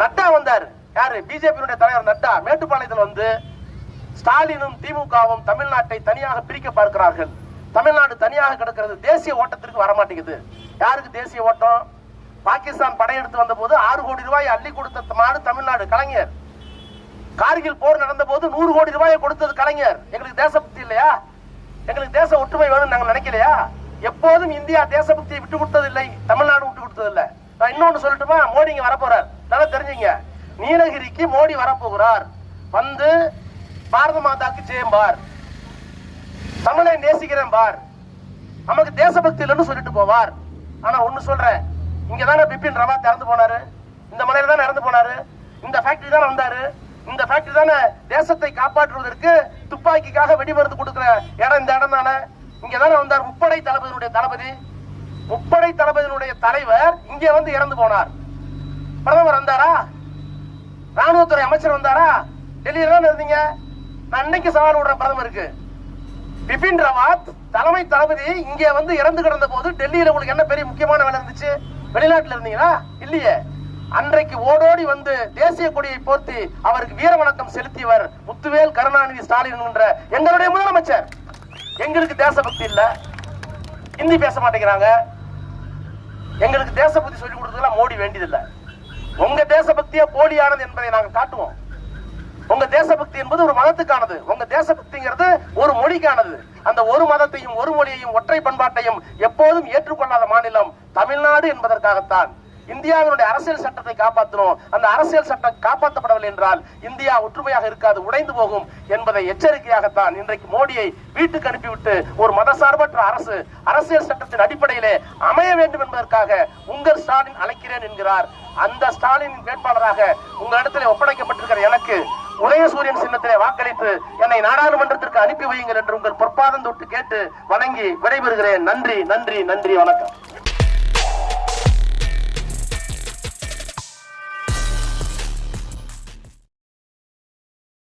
நட்டா வந்தார். யாரு? பிஜேபியினுடைய தலைவர் நட்டா. மேட்டுப்பாளையத்தில் வந்து ஸ்டாலினும் திமுகவும் தமிழ்நாட்டை தனியாக பிரிக்க பார்க்கிறார்கள். தமிழ்நாடு தனியாக கிடக்கிறது தேசிய ஓட்டத்திற்கு வர மாட்டேங்குது யாருக்கு தேசிய ஓட்டம்? பாகிஸ்தான் படையெடுத்து வந்த போது ஆறு கோடி ரூபாய் அள்ளி கொடுத்த நாடு தமிழ்நாடு. கலைஞர். கார்கில் போர் நடந்த போது நூறு கோடி ரூபாயை கொடுத்தது கலைஞர். எங்களுக்கு தேசபக்தி இல்லையா? எங்களுக்கு தேச ஒற்றுமை வேணும்னு நாங்கள் நினைக்கலையா? எப்போதும் இந்தியா தேசபக்தியை விட்டு கொடுத்ததில்லை தமிழ்நாடு விட்டு கொடுத்ததில்லை. இன்னொன்னு சொல்லட்டுமா? மோடி இங்க வரப்போறார். நல்லா தெரிஞ்சுங்க. நீலகிரிக்கு மோடி வரப்போகிறார். வந்து பாரத மாதாக்கு ஜெயம்பார் தமிழை நேசிக்கிறேன் பார். நமக்கு தேசபக்தி இல்லைன்னு சொல்லிட்டு போவார். ஆனா ஒண்ணு சொல்றேன். இங்க தானே பிபின் ரவா திறந்து போனாரு. இந்த மலையில தானே இறந்து போனாரு. இந்த ஃபேக்டரி தானே வந்தாரு. இந்த ஃபேக்டரி தானே தேசத்தை காப்பாற்றுவதற்கு துப்பாக்கிக்காக வெடிமருந்து கொடுக்குற இடம் இந்த இடம் தானே இங்க தானே வந்தார் முப்படை தளபதியுடைய தளபதி. முப்படை தளபதியினுடைய தலைவர் இங்கே வந்து இறந்து போனார். பிரதமர் வந்தாரா? ராணுவத்துறை அமைச்சர் வந்தாரா? டெல்லியில தான் இருந்தீங்க. நான் இன்னைக்கு சவால் விடுறேன் பிரதமருக்கு. பிபின் ராவத் தலைமை தளபதி இங்கே வந்து இறந்து கிடந்த போது டெல்லியில உங்களுக்கு என்ன பெரிய முக்கியமான வேலை இருந்துச்சு? வெளிநாட்டுல இருந்தீங்களா? இல்லையே. அன்றைக்கு ஓடோடி வந்து தேசிய கொடியை போர்த்தி அவருக்கு வீர வணக்கம் செலுத்தியவர் முத்துவேல் கருணாநிதி ஸ்டாலின் என்ற எங்களுடைய முதலமைச்சர். எங்களுக்கு தேசபக்தி இல்ல. ஹிந்தி பேச மாட்டேங்கிறாங்க. எங்களுக்கு தேசபக்தி சொல்லி கொடுத்ததுலாம் மோடி வேண்டியதில்லை. உங்க தேசபக்தியே போலியானது என்பதை நாங்கள் காட்டுவோம். உங்க தேசபக்தி என்பது ஒரு மதத்துக்கானது. உங்க தேசபக்திங்கிறது ஒரு மொழிக்கானது. அந்த ஒரு மதத்தையும் ஒரு மொழியையும் ஒற்றை பண்பாட்டையும் எப்போதும் ஏற்றுக்கொள்ளாத மாநிலம் தமிழ்நாடு என்பதற்காகத்தான். இந்தியாவினுடைய அரசியல் சட்டத்தை காப்பாற்றணும் அந்த அரசியல் சட்டம் காப்பாற்றப்படவில்லை என்றால் இந்தியா ஒற்றுமையாக இருக்காது உடைந்து போகும் என்பதை எச்சரிக்கையாகத்தான் இன்றைக்கு மோடியை வீட்டுக்கு அனுப்பிவிட்டு ஒரு மதசார்பற்ற அரசு அரசியல் சட்டத்தின் அடிப்படையிலே அமைய வேண்டும் என்பதற்காக உங்கள் ஸ்டாலின் அழைக்கிறேன் என்கிறார். அந்த ஸ்டாலின் வேட்பாளராக உங்களிடத்திலே ஒப்படைக்கப்பட்டிருக்கிற எனக்கு உதயசூரியன் சின்னத்திலே வாக்களித்து என்னை நாடாளுமன்றத்திற்கு அனுப்பி வையுங்கள் என்று உங்கள் பொற்பாதம் தொட்டு கேட்டு வணங்கி விடைபெறுகிறேன். நன்றி நன்றி நன்றி வணக்கம்.